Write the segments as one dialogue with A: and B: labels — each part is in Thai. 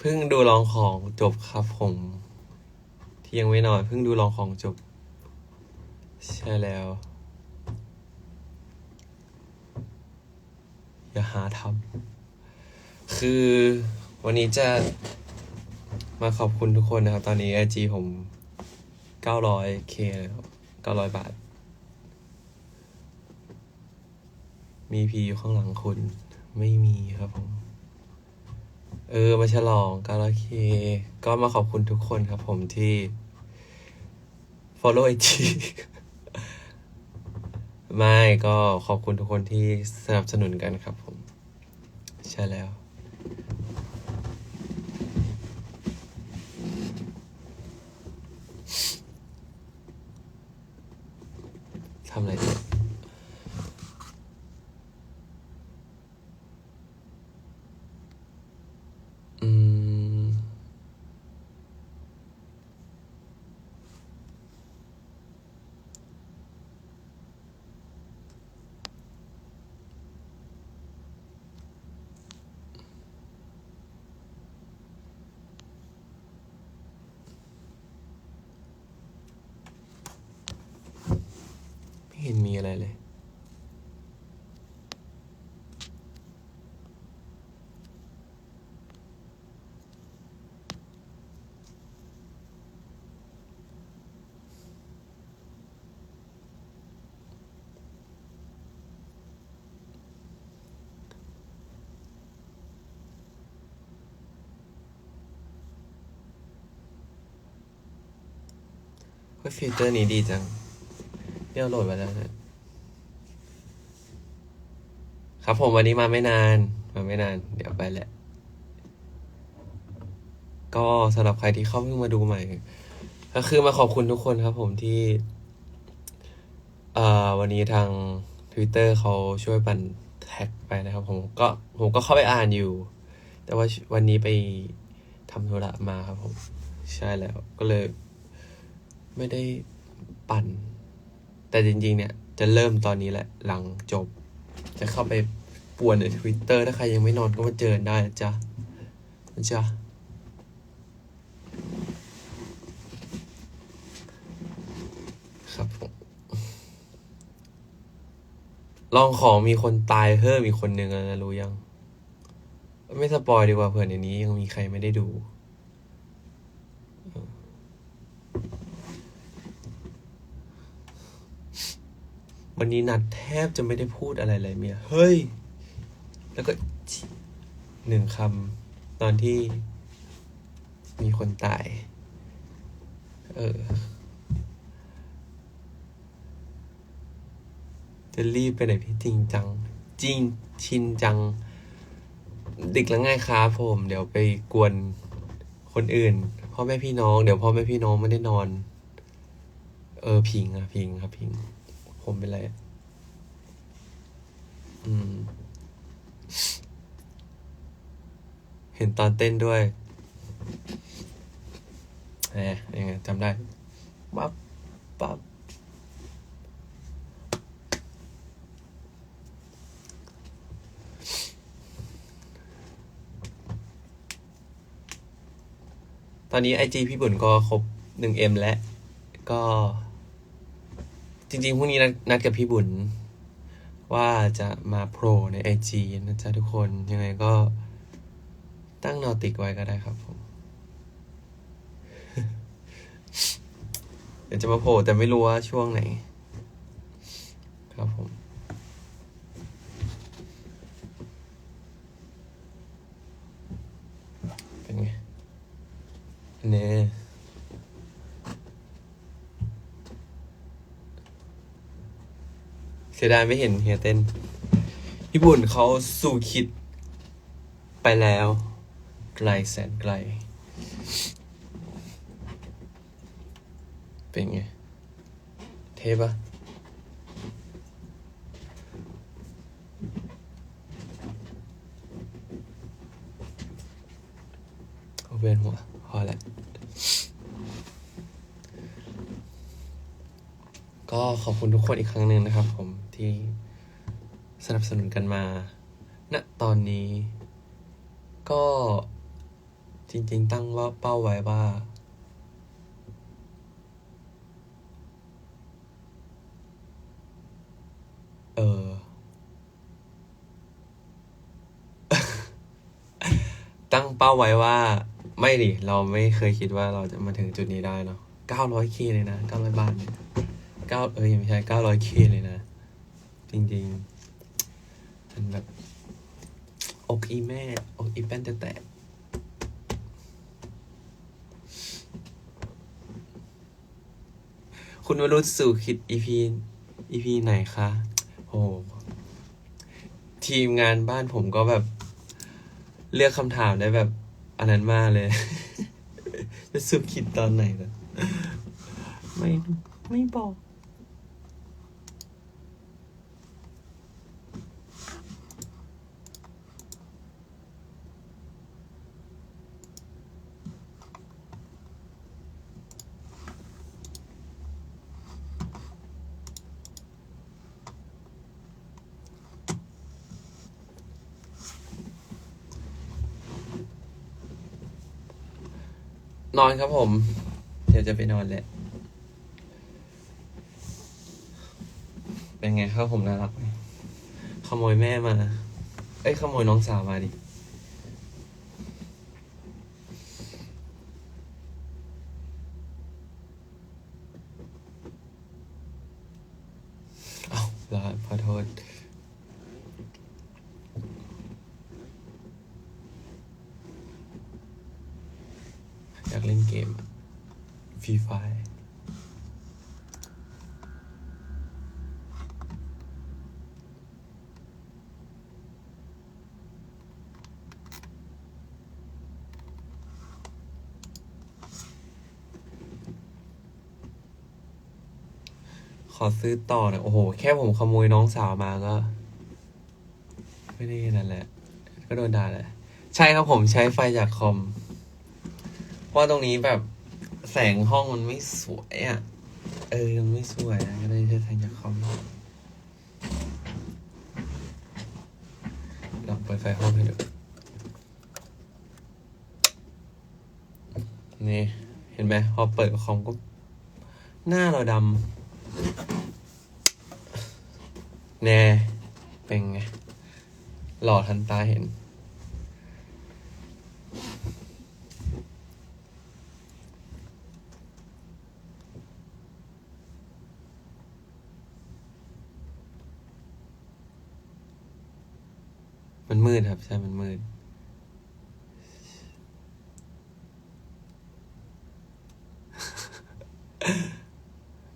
A: เพิ่งดูลองของจบครับผมที่ยังไม่นอนเพิ่งดูลองของจบ ใช่แล้ว อย่าหาทำคือวันนี้จะมาขอบคุณทุกคนนะครับ ตอนนี้ IG ผม 900k แล้ว900 บาท มีพีอยู่ข้างหลังคุณ ไม่มีครับผม เออมาฉลอง 900k ก็มาขอบคุณทุกคนครับผมที่ follow IG ไม่ก็ขอบคุณทุกคนที่สนับสนุนกันครับผม ใช่แล้ว ทำอะไรนี่ยอืม ไม่เห็นมีอะไรเลย เฮ้ยฟิลเตอร์นี้ดีจังเดี๋ยวโหลดมาแล้วนะครับผมวันนี้มาไม่นาน มาไม่นาน เดี๋ยวไปแหละ ก็สำหรับใครที่เข้าเพิ่งมาดูใหม่ ก็คือมาขอบคุณทุกคนครับผมที่เอ่อวันนี้ทาง Twitter เขาช่วยบันแท็กไปนะครับ ผมก็ผมก็เข้าไปอ่านอยู่ แต่ว่าวันนี้ไปทำธุระมาครับผม ใช่แล้วก็เลย ไม่ได้ปั่น แต่จริงๆ เนี่ย จะเริ่มตอนนี้แหละ หลังจบ จะเข้าไปป่วนในทวิตเตอร์ถ้าใครยังไม่นอนก็มาเจอได้นะจ๊ะนะจ๊ะครับผมลองของมีคนตายเพิ่มอีกคนนึงแล้วนะรู้ยัง ไม่สปอยดีกว่าเผื่อในนี้ยังมีใครไม่ได้ดู วันนี้นัดแทบจะไม่ได้พูดอะไรเลยเมีย เฮ้ย แล้วก็หนึ่งคำตอนที่มีคนตาย เออ จะรีบไปไหนพี่จริงจัง จริงชินจัง ดึกแล้วง่ายครับผม เดี๋ยวไปกวนคนอื่นพ่อแม่พี่น้อง เดี๋ยวพ่อแม่พี่น้องไม่ได้นอน เออพิงอะพิงครับพิง ผมเป็นไรอืม เห็นตอนเต้นด้วยแหมยังไงจำได้ปั๊บปั๊บตอนนี้ไอจีพี่บุญก็ครบหนึ่งเอ็มแล้วก็ จริงๆพรุ่งนี้นัดกับพี่บุญ ว่าจะมาโผล่ในไอจีนะจ๊ะทุกคนยังไงก็ตั้งนอติกไว้ก็ได้ครับผมเดี๋ยวจะมาโผล่แต่ไม่รู้ว่าช่วงไหน ครับผมเป็นไงเนี่ย เสี ยดายไม่เห็นเฮียเต้น ญี่ปุ่นเขาสู่คิด ไปแล้ว ไกลแสนไกล เป็นไง เทปะเอาเวียนหัว พอแล้ว ก็ขอบคุณทุกคนอีกครั้งหนึ่งนะครับ ผมที่สนับสนุนกันมาณตอนนี้ ก็จริง ๆ ตั้งว่าเป้าไว้ว่า เออตั้งเป้าไว้ว่า ไม่ดิ เราไม่เคยคิดว่าเราจะมาถึงจุดนี้ได้เนาะเก้าร้อยเคเลยนะเก้าร้อยบาทเนี่ย เก้าเอ้ยไม่ใช่เก้าร้อยเคเลยนะ จริงๆมันแบบอกอีแม่อกอีแป้นจะแตกคุณวรุษสู่คิด EP EP ไหนคะโอ้ทีมงานบ้านผมก็แบบ เลือกคำถามได้แบบ อันนั้นมากเลย จะสุดคิดตอนไหนนะไม่ไม่บอก นอนครับผม เดี๋ยวจะไปนอนแหละ เป็นไงครับผมน่ารักไหมขโมยแม่มา เอ้ยขโมยน้องสาวมาดิ เอ้าเหรอขอโทษ อยาก เล่นเกมฟรีไฟขอซื้อต่อหน่ยโอ้โห แค่ผมขโมยน้องสาวมาก็ ไม่ได้นั่นแหละ ก็โดนด่าแหละ ใช่ครับผมใช้ไฟจากคอม เพราะตรงนี้แบบแสงห้องมันไม่สวยอะ เออ มันไม่สวยอะก็เลยใช้แสงจากคอมลองเปิดไฟห้องให้ดู นี่ เห็นไหมพอเปิดคอมก็ หน้าเราดำ แน่ เป็นไง หล่อทันตาเห็น มันมืดครับ ใช่ มันมืด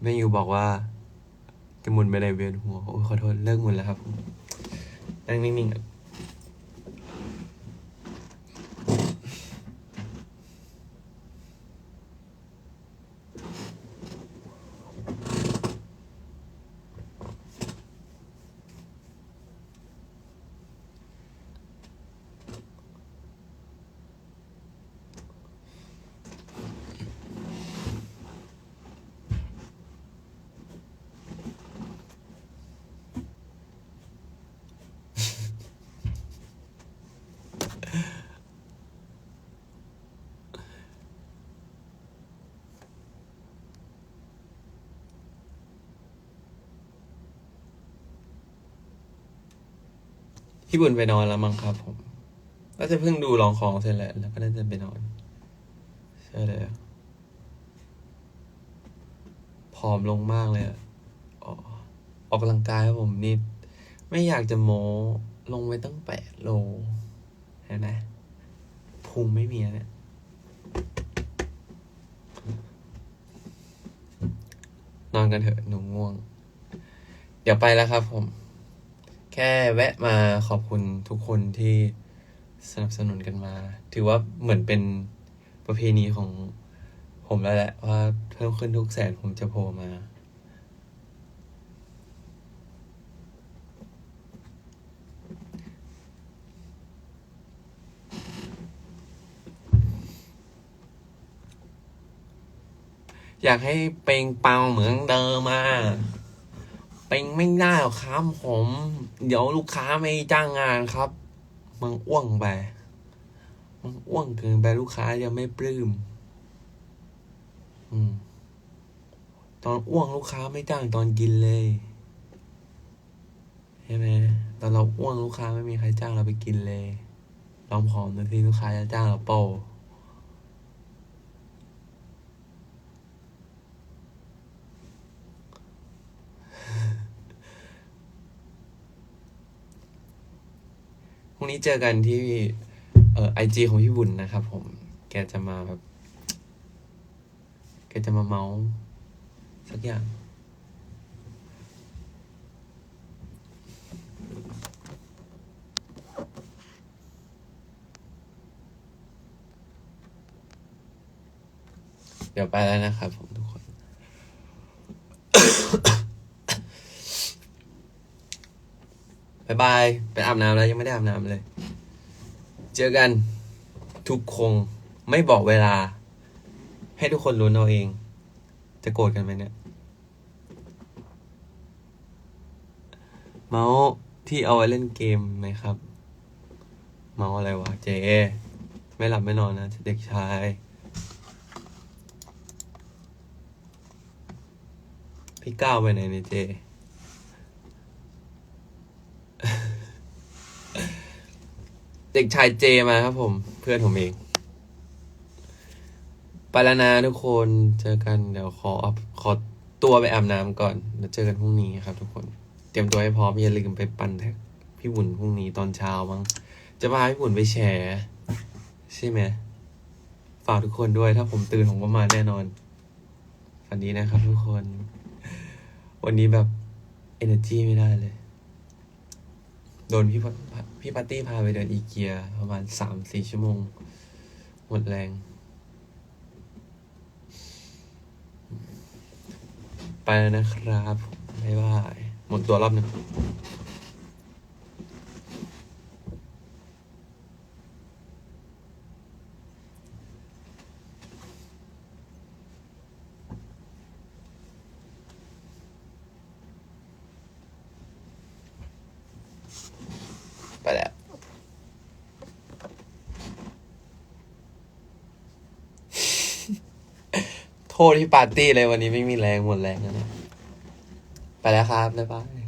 A: แม่ยูบอกว่า จะหมุนไปในเวียนหัว โอ้ยขอโทษ เลิกหมุนแล้วครับ นั่งนิ่งๆ พี่บุญไปนอนแล้วมั้งครับผม ก็จะเพิ่งดูลองของเสร็จแหล้วแล้วก็น่าจะไปนอนใช่เลยผอมลงมากเลยอะออออกกำลังกายครับผมนี่ไม่อยากจะโม้ลงไปตั้งแปดโลเห็นไหมพุงไม่มีแล้วเนี่ยนอนกันเถอะหนูง่วง เดี๋ยวไปแล้วครับผม แค่แวะมาขอบคุณทุกคนที่สนับสนุนกันมา ถือว่าเหมือนเป็นประเพณีของผมแล้วแหละว่าเพิ่มขึ้นทุกแสนผมจะโผล่มา อยากให้เปล่งปลังเหมือนเดิมมา เปล่งไม่ได้หรอกครับผม เดี๋ยวลูกค้าไม่จ้างงานครับมึงอ้วงไป มันอ้วงเกินไปลูกค้ายังไม่ปลื้มอืม ตอนอ้วงลูกค้าไม่จ้างตอนกินเลยใช่ไหมตอนเราอ้วงลูกค้าไม่มีใครจ้างเราไปกินเลยลองผอมดูสิลูกค้าจะจ้างเราเปล่า นี้เจอกันที่เอ่อไอจีของพี่บุญนะครับผม แกจะมาแบบ แกจะมาเมาส์สักอย่าง เดี๋ยวไปแล้วนะครับผมทุกคน บายบายไปอาบน้ำแล้วยังไม่ได้อาบน้ำเลย เจอกันทุกคงไม่บอกเวลา ให้ทุกคนรู้นเอาเอง จะโกรธกันไหมเนี่ย เมาส์ที่เอาไว้เล่นเกมไหมครับ เมาส์อะไรวะเจ ไม่หลับไม่นอนนะ เด็กชายพี่ก้าวไปไหนเนี่ยเจ เด็กชายเจมาครับผม เพื่อนผมเอง ไปแล้วนะทุกคนเจอกันเดี๋ยวขอขอตัวไปอาบน้ำก่อนแล้วเจอกันพรุ่งนี้ครับ ทุกคน เตรียมตัวให้พร้อมอย่าลืมไปปั่นแท็กพี่บุญพรุ่งนี้ตอนเช้ามั้งจะพาพี่บุญไปแชร์ใช่ไหมฝากทุกคนด้วยถ้าผมตื่นผมก็มาแน่นอนฝันดีนะครับทุกคน วันนี้แบบ energy ไม่ได้เลย โดนพี่พี่ปาร์ตี้พาไปเดินอีเกียประมาณสามสี่ชั่วโมง หมดแรง ไปแล้วนะครับ บ๊ายบาย หมดตัวรอบหนึ่ง แล้ว โทษที่ปาร์ตี้เลยวันนี้ไม่มีแรงหมดแรงแล้วนะไปแล้วครับบ๊ายบาย